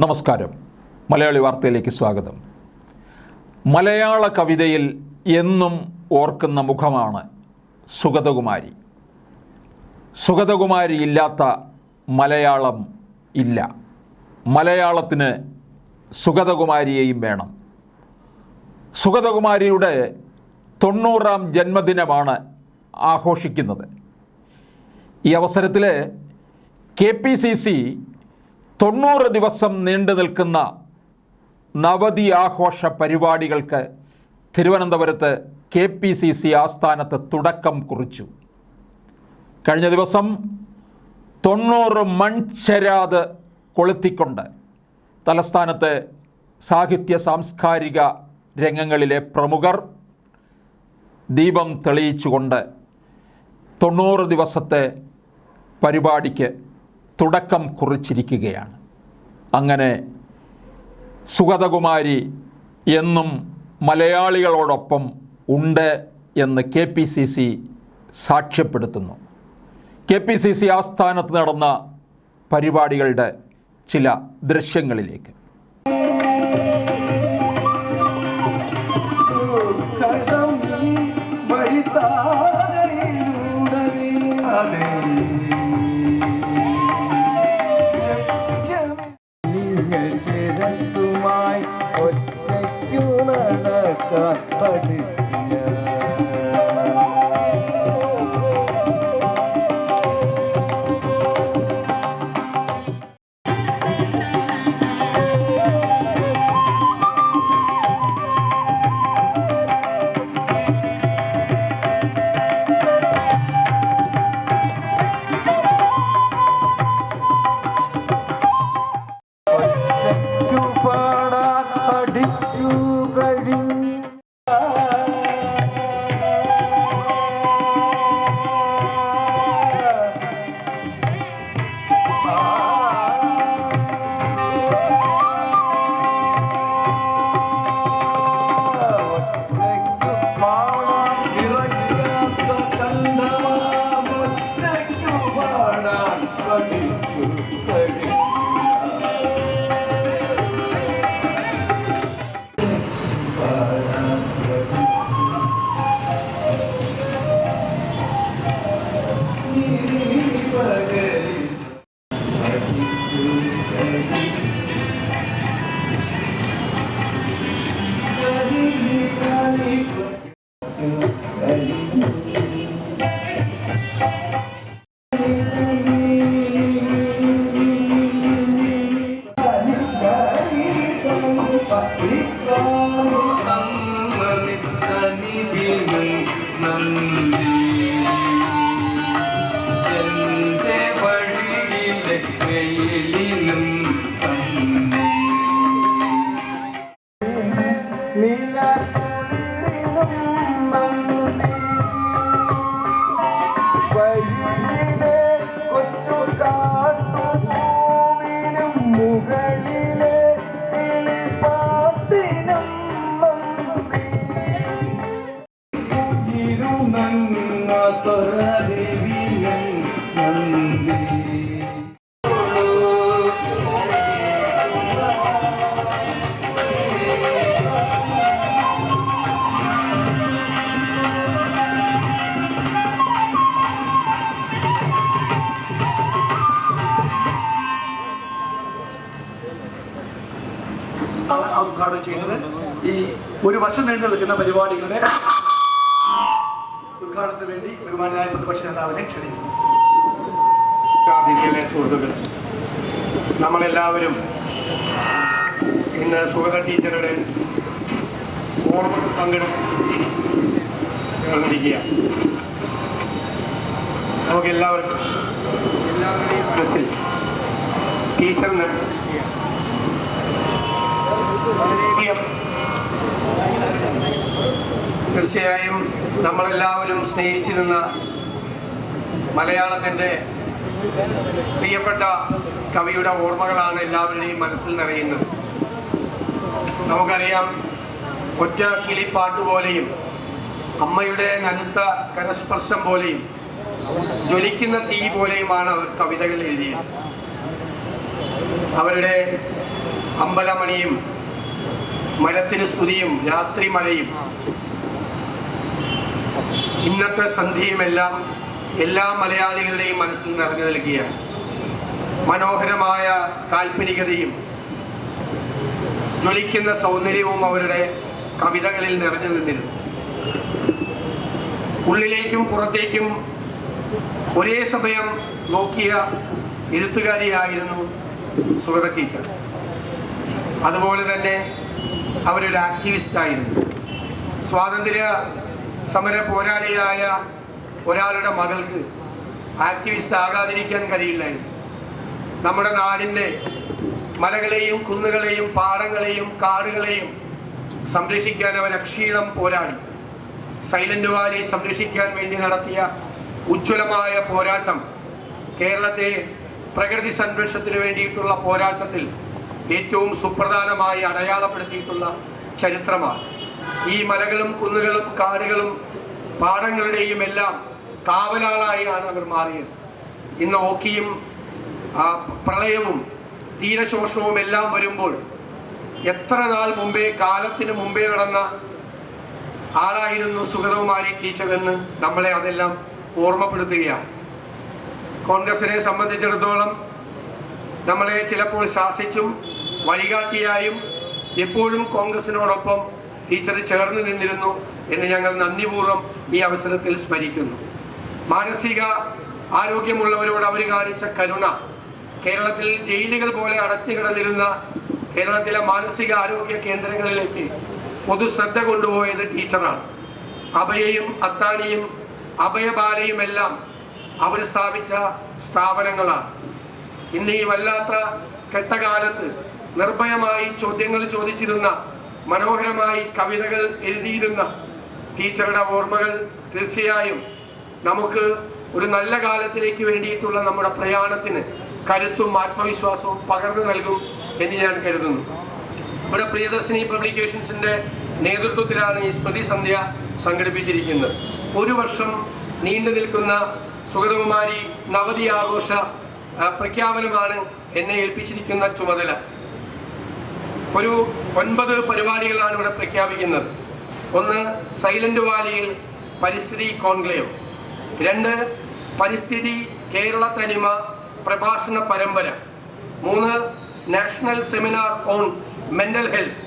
നമസ്കാരം. മലയാളി വാർത്തയിലേക്ക് സ്വാഗതം. മലയാള കവിതയിൽ എന്നും ഓർക്കുന്ന മുഖമാണ് സുഗതകുമാരി. സുഗതകുമാരി ഇല്ലാത്ത മലയാളം ഇല്ല. മലയാളത്തിന് സുഗതകുമാരിയെയും വേണം. സുഗതകുമാരിയുടെ തൊണ്ണൂറാം ജന്മദിനമാണ് ആഘോഷിക്കുന്നത്. ഈ അവസരത്തിൽ കെ പി സി സി തൊണ്ണൂറ് ദിവസം നീണ്ടു നിൽക്കുന്ന നവതി ആഘോഷ പരിപാടികൾക്ക് തിരുവനന്തപുരത്ത് കെ പി സി സി ആസ്ഥാനത്ത് തുടക്കം കുറിച്ചു. കഴിഞ്ഞ ദിവസം തൊണ്ണൂറ് മൺചരാത് കൊളുത്തിക്കൊണ്ട് തലസ്ഥാനത്തെ സാഹിത്യ സാംസ്കാരിക രംഗങ്ങളിലെ പ്രമുഖർ ദീപം തെളിയിച്ചുകൊണ്ട് തൊണ്ണൂറ് ദിവസത്തെ പരിപാടിക്ക് തുടക്കം കുറിച്ചിരിക്കുകയാണ്. അങ്ങനെ സുഗതകുമാരി എന്നും മലയാളികളോടൊപ്പം ഉണ്ട് എന്ന് കെ പി സി സി സാക്ഷ്യപ്പെടുത്തുന്നു. കെ പി സി സി ആസ്ഥാനത്ത് നടന്ന പരിപാടികളുടെ ചില ദൃശ്യങ്ങളിലേക്ക്. बड़ी ഒരു വർഷം നീണ്ടു നിൽക്കുന്ന പരിപാടികളുടെ ഉദ്ഘാടനത്തിന് വേണ്ടി ബഹുമാനായ പ്രതിപക്ഷ നേതാവിനെ ക്ഷണിക്കുന്നു. സുഹൃത്തുക്കൾ നമ്മളെല്ലാവരും ഇന്ന് സുഗത ടീച്ചറുടെ ഓർമ്മ പങ്കെടുക്കുക നമുക്ക് എല്ലാവർക്കും ടീച്ചറിന് തീർച്ചയായും നമ്മളെല്ലാവരും സ്നേഹിച്ചിരുന്ന മലയാളത്തിന്റെ പ്രിയപ്പെട്ട കവിയുടെ ഓർമ്മകളാണ് എല്ലാവരുടെയും മനസ്സിൽ നിറയുന്നത്. നമുക്കറിയാം ഒറ്റ കിളിപ്പാട്ട് പോലെയും അമ്മയുടെ നനുത്ത കരസ്പർശം പോലെയും ജ്വലിക്കുന്ന തീ പോലെയുമാണ് അവർ കവിതകൾ എഴുതിയത്. അവരുടെ അമ്പലമണിയും മരത്തിന് സ്തുതിയും രാത്രി മഴയും. ഇന്നത്തെ സന്ധ്യയുമെല്ലാം എല്ലാ മലയാളികളുടെയും മനസ്സിൽ നിറഞ്ഞു നൽകിയാണ് മനോഹരമായ കാൽപ്പനികതയും ജ്വലിക്കുന്ന സൗന്ദര്യവും അവരുടെ കവിതകളിൽ നിറഞ്ഞു നിന്നിരുന്നു. ഉള്ളിലേക്കും പുറത്തേക്കും ഒരേ സമയം നോക്കിയ എഴുത്തുകാരിയായിരുന്നു സുഗത ടീച്ചർ. അതുപോലെ തന്നെ അവരൊരു ആക്ടിവിസ്റ്റ് ആയിരുന്നു സ്വാതന്ത്ര്യ സമര പോരാളിയായ ഒരാളുടെ മകൾക്ക് ആക്ടിവിസ്റ്റ് ആകാതിരിക്കാൻ കഴിയില്ലായിരുന്നു. നമ്മുടെ നാടിന്റെ മലകളെയും കുന്നുകളെയും പാടങ്ങളെയും കാടുകളെയും സംരക്ഷിക്കാൻ അവൻ അക്ഷീണം പോരാടി. സൈലന്റ് വാലി സംരക്ഷിക്കാൻ വേണ്ടി നടത്തിയ ഉജ്ജ്വലമായ പോരാട്ടം കേരളത്തെ പ്രകൃതി സംരക്ഷണത്തിന് വേണ്ടിയിട്ടുള്ള പോരാട്ടത്തിൽ ഏറ്റവും സുപ്രധാനമായി അടയാളപ്പെടുത്തിയിട്ടുള്ള ചരിത്രമാണ്. ഈ മലകളും കുന്നുകളും കാടുകളും പാടങ്ങളുടെയും എല്ലാം കാവലാളായാണ് അവർ മാറിയത്. ഇന്ന് ഓക്കിയും പ്രളയവും തീരശോഷണവും എല്ലാം വരുമ്പോൾ എത്ര നാൾ മുമ്പേ കാലത്തിന് മുമ്പേ നടന്ന ആളായിരുന്നു സുഗതകുമാരി ടീച്ചർ എന്ന് നമ്മളെ അതെല്ലാം ഓർമ്മപ്പെടുത്തുകയാണ്. കോൺഗ്രസിനെ സംബന്ധിച്ചിടത്തോളം നമ്മളെ ചിലപ്പോൾ ശാസിച്ചും വഴികാട്ടിയായും എപ്പോഴും കോൺഗ്രസിനോടൊപ്പം ടീച്ചർ ചേർന്ന് നിന്നിരുന്നു എന്ന് ഞങ്ങൾ നന്ദിപൂർവം ഈ അവസരത്തിൽ സ്മരിക്കുന്നു. മാനസിക ആരോഗ്യമുള്ളവരോട് അവർ കാണിച്ച കരുണ കേരളത്തിൽ ജയിലുകൾ പോലെ അടച്ചു കിടന്നിരുന്ന കേരളത്തിലെ മാനസിക ആരോഗ്യ കേന്ദ്രങ്ങളിലേക്ക് പൊതു ശ്രദ്ധ കൊണ്ടുപോയത് ടീച്ചറാണ്. അഭയയും അത്താണിയും അഭയബാലയും എല്ലാം അവർ സ്ഥാപിച്ച സ്ഥാപനങ്ങളാണ്. ഇന്ന് ഈ വല്ലാത്ത കെട്ടകാലത്ത് നിർഭയമായി ചോദ്യങ്ങൾ ചോദിച്ചിരുന്ന മനോഹരമായി കവിതകൾ എഴുതിയിരുന്ന ടീച്ചറുടെ ഓർമ്മകൾ തീർച്ചയായും നമുക്ക് ഒരു നല്ല കാലത്തിലേക്ക് വേണ്ടിയിട്ടുള്ള നമ്മുടെ പ്രയാണത്തിന് കരുത്തും ആത്മവിശ്വാസവും പകർന്നു നൽകും എന്ന് ഞാൻ കരുതുന്നു. ഇവിടെ പ്രിയദർശിനി പബ്ലിക്കേഷൻസിന്റെ നേതൃത്വത്തിലാണ് ഈ സ്മൃതി സന്ധ്യ സംഘടിപ്പിച്ചിരിക്കുന്നത്. ഒരു വർഷം നീണ്ടു നിൽക്കുന്ന സുഗതകുമാരി നവതി ആഘോഷ പ്രഖ്യാപനമാണ് എന്നെ ഏൽപ്പിച്ചിരിക്കുന്ന ചുമതല. ഒരു ഒൻപത് പരിപാടികളാണ് ഇവിടെ പ്രഖ്യാപിക്കുന്നത്. ഒന്ന് സൈലന്റ് വാലിയിൽ പരിസ്ഥിതി കോൺക്ലേവ്. രണ്ട് പരിസ്ഥിതി കേരള തനിമ പ്രഭാഷണ പരമ്പര. മൂന്ന് national seminar on mental health.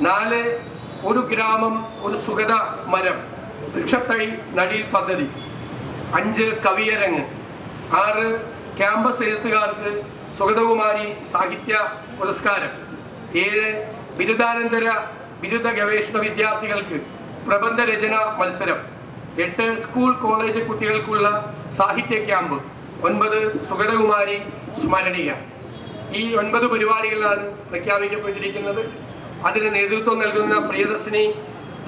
നാല് ഒരു ഗ്രാമം ഒരു സുഗത മരം. വൃക്ഷത്തൈ നടീൽ പദ്ധതി. അഞ്ച് കവിയരങ്ങ്. ആറ് ക്യാമ്പസ് എഴുത്തുകാർക്ക് സുഗതകുമാരി സാഹിത്യ പുരസ്കാരം. ഏഴ് ബിരുദാനന്തര ബിരുദ ഗവേഷണ വിദ്യാർത്ഥികൾക്ക് പ്രബന്ധ രചന മത്സരം. എട്ട് സ്കൂൾ കോളേജ് കുട്ടികൾക്കുള്ള സാഹിത്യ ക്യാമ്പ്. ഒൻപത് സുഗതകുമാരി സ്മരണിക ഈ ഒൻപത് പരിപാടികളാണ് പ്രഖ്യാപിക്കപ്പെട്ടിരിക്കുന്നത്. അതിന് നേതൃത്വം നൽകുന്ന പ്രിയദർശിനി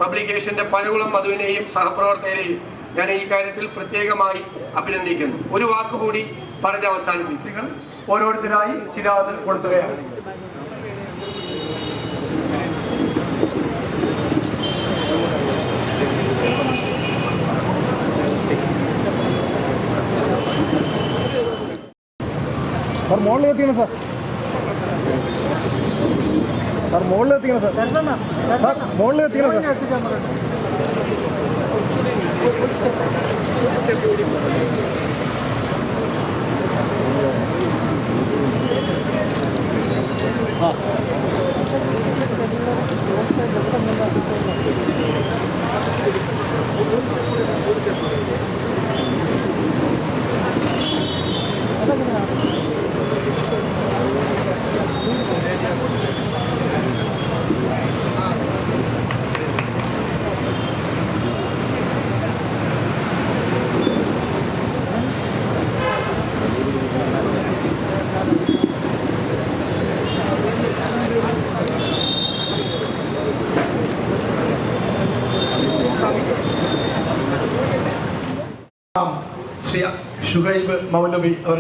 പബ്ലിക്കേഷന്റെ പലകുളം മധുവിനെയും സഹപ്രവർത്തകരെയും ഞാൻ ഈ കാര്യത്തിൽ പ്രത്യേകമായി അഭിനന്ദിക്കുന്നു. ഒരു വാക്കുകൂടി പറഞ്ഞ് നിങ്ങൾ ഓരോരുത്തരായി ചിരാത് കൊടുക്കുകയാണ്. സാർ മുകളിൽ എത്തിക്കണം സാർ. സാർ മുകളിൽ എത്തിക്കണം സാർ. സാർ മുകളിൽ എത്തിക്കണം സാർ. ശ്രീ ഷുഹൈബ് മൗലവി അവർ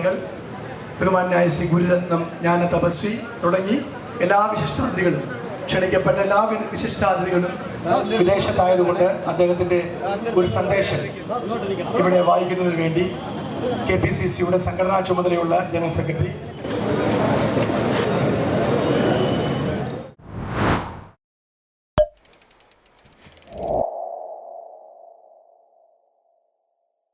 ബഹുമാനായ ശ്രീ ഗുരുരത്നം ജ്ഞാന തപസ്വി തുടങ്ങി എല്ലാ വിശിഷ്ടാതിഥികളും ക്ഷണിക്കപ്പെട്ട എല്ലാ വിശിഷ്ടാതിഥികളും വിദേശത്തായതുകൊണ്ട് അദ്ദേഹത്തിന്റെ ഒരു സന്ദേശം ഇവിടെ വായിക്കുന്നതിന് വേണ്ടി കെ പി സി സിയുടെ സംഘടനാ ചുമതലയുള്ള ജനറൽ സെക്രട്ടറി